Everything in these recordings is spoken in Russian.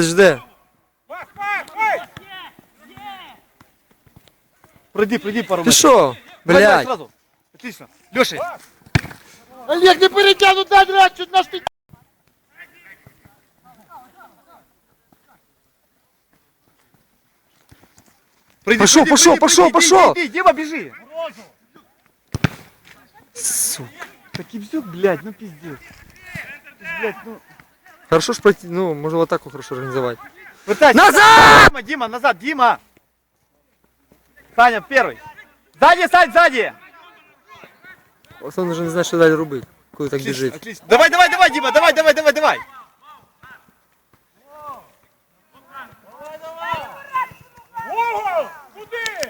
жде. Пройди, пройди пару Ти метрів. що? Давай, давай, Блядь. сразу. Отлично. Леша, Олег, не перетягну, дай драть, чуть наш ты... пройди, Пошел, пройди, пошел, пройди, пошел, пройди, пошел. иди, иди, Дима, бежи. Сука. Таки все, блядь, ну пиздец. Блядь, ну. Хорошо ж пройти, ну, можно вот так вот хорошо организовать. Пытайся. Назад! Дима, Дима, назад, Дима. Саня, первый. Сзади, Сань, сзади. Он уже не знає, що далі робити, коли так Отлично, біжить. отлично. Давай, давай, давай, Дима, давай, давай, давай, давай.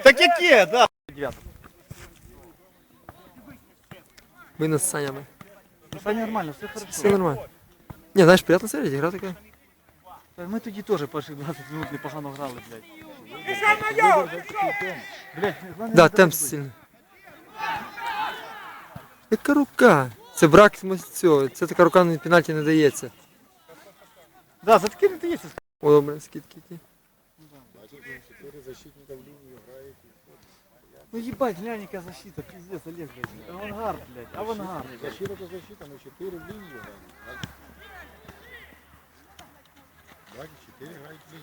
Так яке, да. Девятый. Ми нас з Санями. Саня нормально, все хорошо. Все нормально. Не, знаєш, приятно смотреть, игра така. Ми тоді теж перші 20 минут непогано грали, блядь. Блядь, главное, Да, не темп давай сильний. Яка рука? Це брак цього, це така рука на пенальті не дається. Да, за таки не ти є. О, добре, скидки ті. Ну ебать, глянь, яка защита, пиздец, Олег, блядь. Авангард, блядь, авангард. Защита то защита, мы 4 в линию играем. Давайте 4 играть в линию. eigentlich, den eigentlich nicht.